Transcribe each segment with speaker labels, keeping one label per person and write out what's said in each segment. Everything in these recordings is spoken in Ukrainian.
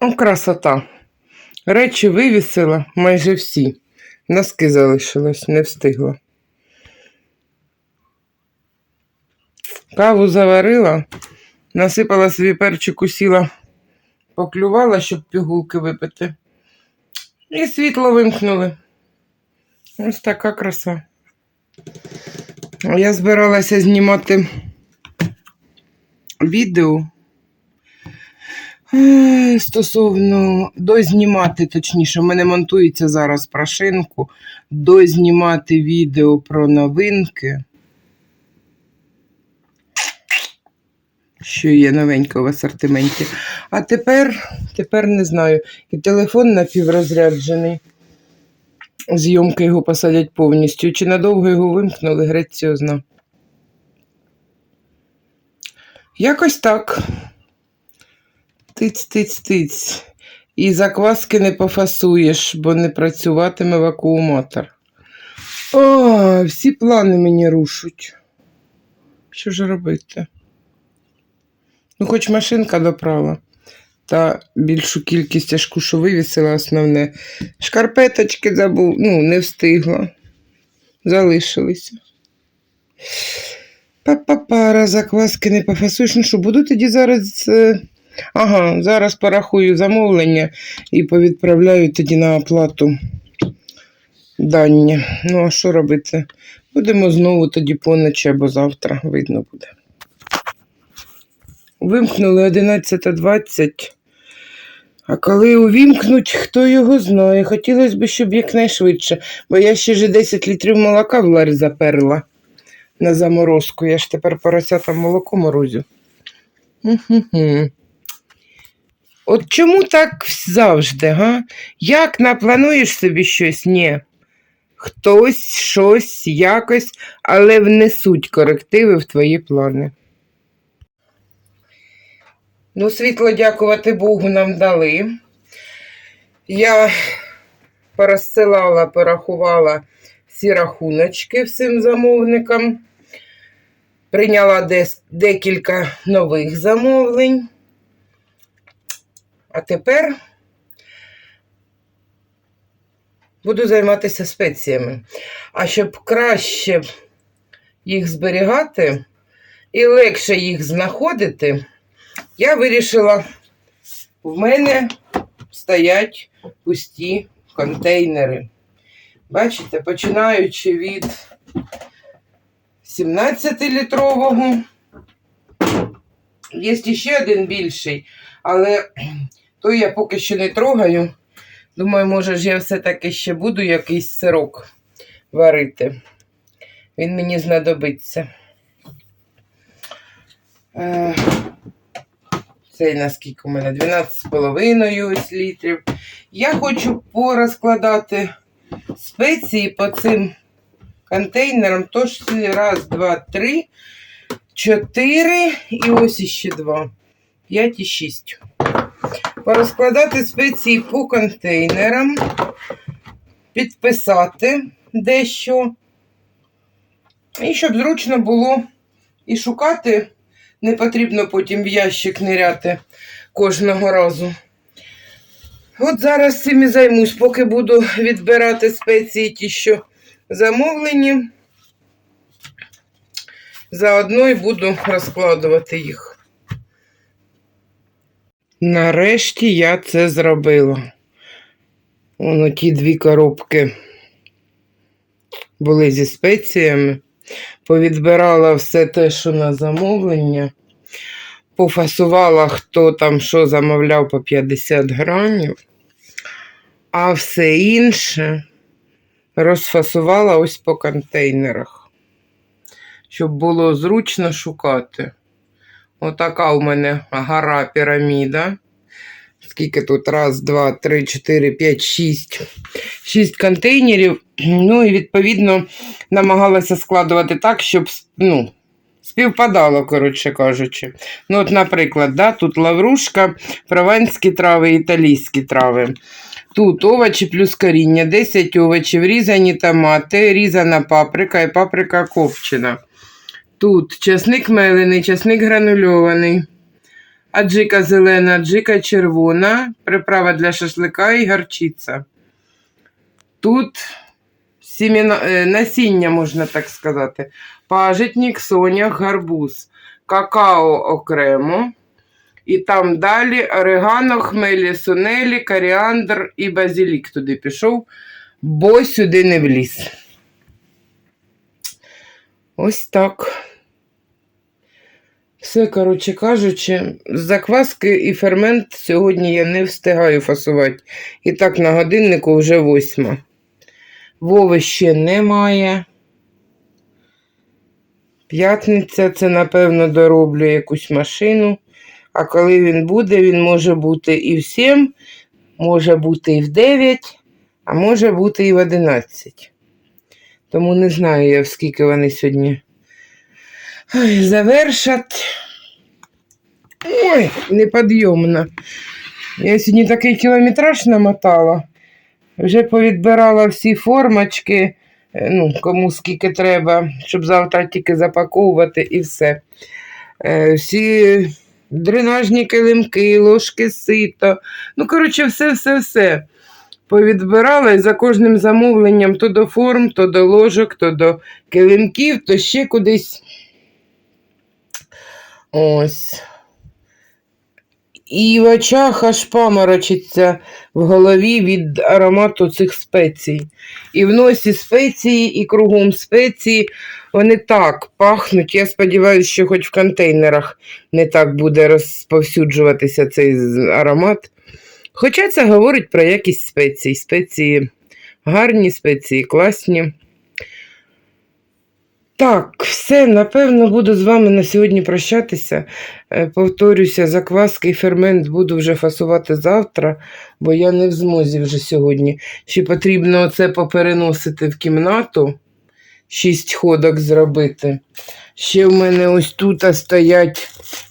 Speaker 1: О, красота. Речі вивісила майже всі. Носки залишилось, не встигла. Каву заварила, насипала собі перчику, сіла, поклювала, щоб пігулки випити. І світло вимкнули. Ось така краса. Я збиралася знімати відео. Е, Стосовно дознімати, точніше, в мене монтується зараз прошинку, дознімати відео про новинки. Що є новенького в асортименті. А тепер, тепер не знаю. І телефон напіврозряджений. Зйомки його посадять повністю. Чи надовго його вимкнули, грець. Якось так. Тиць, тиць, тиць. І закваски не пофасуєш, бо не працюватиме вакууматор. О, всі плани мені рушуть. Що ж робити? Ну, хоч машинка доправила. Та більшу кількість тяжку, що вивісила основне. Шкарпеточки забув, ну, не встигла. Залишилися. Па-па-пара, закваски не пофасуєш. Ну що, буду тоді зараз. е, Ага, зараз порахую замовлення і повідправляю тоді на оплату дані. Ну, а що робити? Будемо знову тоді поночі або завтра, видно буде. Вимкнули 11.20. А коли увімкнуть, хто його знає. Хотілося б, щоб якнайшвидше, бо я ще ж 10 літрів молока в ларі заперла на заморозку. Я ж тепер поросятам молоко морозю. От чому так завжди, га? Як наплануєш собі щось? Ні. Хтось, щось, якось, але внесуть корективи в твої плани. Ну, світло, дякувати Богу, нам дали. Я порозсилала, порахувала всі рахуночки всім замовникам. Прийняла декілька нових замовлень. А тепер буду займатися спеціями. А щоб краще їх зберігати і легше їх знаходити, я вирішила, в мене стоять пусті контейнери. Бачите, починаючи від 17-літрового. Є ще один більший, але той я поки що не трогаю. Думаю, може ж я все-таки ще буду якийсь сирок варити. Він мені знадобиться. Е, Цей наскільки у мене 12,5 літрів. Я хочу порозкладати спеції по цим контейнерам. Тож раз, два, три, чотири і ось іще два. П'ять і шість. Порозкладати спеції по контейнерам, підписати дещо. І щоб зручно було і шукати, не потрібно потім в ящик ниряти кожного разу. От зараз цим і займусь, поки буду відбирати спеції ті, що замовлені. Заодно і буду розкладувати їх. Нарешті я це зробила. Воно ті дві коробки були зі спеціями. Повідбирала все те, що на замовлення. Пофасувала, хто там що замовляв по 50 грамів. А все інше розфасувала ось по контейнерах, щоб було зручно шукати. Отака у мене гора піраміда. Скільки тут? Раз, два, три, чотири, п'ять, шість. Шість контейнерів. Ну і відповідно намагалася складувати так, щоб ну, співпадало, коротше кажучи. Ну, от, наприклад, да, тут лаврушка, прованські трави, італійські трави. Тут овочі плюс коріння, 10 овочів, різані томати, різана паприка і паприка копчена. Тут часник мелений, часник гранульований, аджика зелена, аджика червона, приправа для шашлика і гарчиця. Тут сіміна, е, насіння, можна так сказати. Пажитник, сонях, гарбуз, какао окремо. І там далі орегано, хмелі, сунелі, коріандр і базилік туди пішов, бо сюди не вліз. Ось так. Все, коротше кажучи, закваски і фермент сьогодні я не встигаю фасувати. І так на годиннику вже восьма. Вови ще немає. П'ятниця це, напевно, дороблю якусь машину. А коли він буде, він може бути і в 7, може бути і в 9, а може бути і в 11. Тому не знаю я, в скільки вони сьогодні Ой, завершать. Ой, неподйомно. Я сьогодні такий кілометраж намотала. Вже повідбирала всі формочки, е, ну, кому скільки треба, щоб завтра тільки запаковувати і все. Е, Всі дренажні килимки, ложки сито. Ну, коротше, все-все-все. Повідбирала і за кожним замовленням то до форм, то до ложок, то до килимків, то ще кудись. Ось. І в очах аж паморочиться в голові від аромату цих спецій. І в носі спеції, і кругом спеції. Вони так пахнуть. Я сподіваюся, що хоч в контейнерах не так буде розповсюджуватися цей аромат. Хоча це говорить про якість спецій. Спеції гарні, спеції класні. Так, все, напевно, буду з вами на сьогодні прощатися. Е, Повторюся, закваски і фермент буду вже фасувати завтра, бо я не в змозі вже сьогодні. Ще потрібно оце попереносити в кімнату, шість ходок зробити. Ще в мене ось тут стоять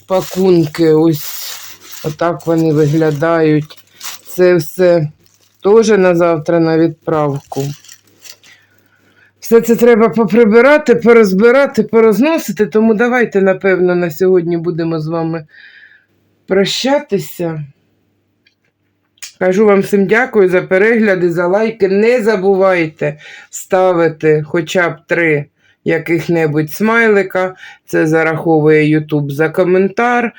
Speaker 1: пакунки, ось отак вони виглядають. Це все теж на завтра на відправку. Все це треба поприбирати, порозбирати, порозносити, тому давайте, напевно, на сьогодні будемо з вами прощатися. Кажу вам всім дякую за перегляди, за лайки. Не забувайте ставити хоча б три яких-небудь смайлика. Це зараховує YouTube за коментар.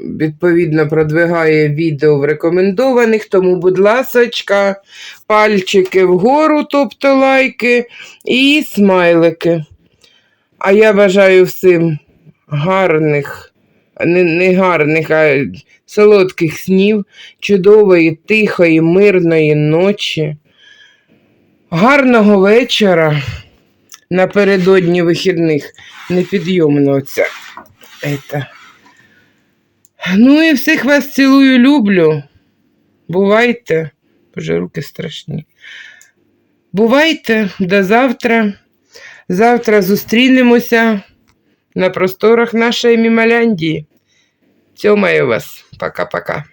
Speaker 1: Відповідно, продвигає відео в рекомендованих. Тому, будь ласочка, пальчики вгору, тобто лайки, і смайлики. А я бажаю всім гарних, не, не гарних, а солодких снів, чудової, тихої, мирної ночі, гарного вечора напередодні вихідних. Непідйомно ця. Ета. Ну і всіх вас цілую, люблю. Бувайте. Боже, руки страшні. Бувайте до завтра. Завтра зустрінемося на просторах нашої Мімаляндії. Цьомаю вас. Пока-пока.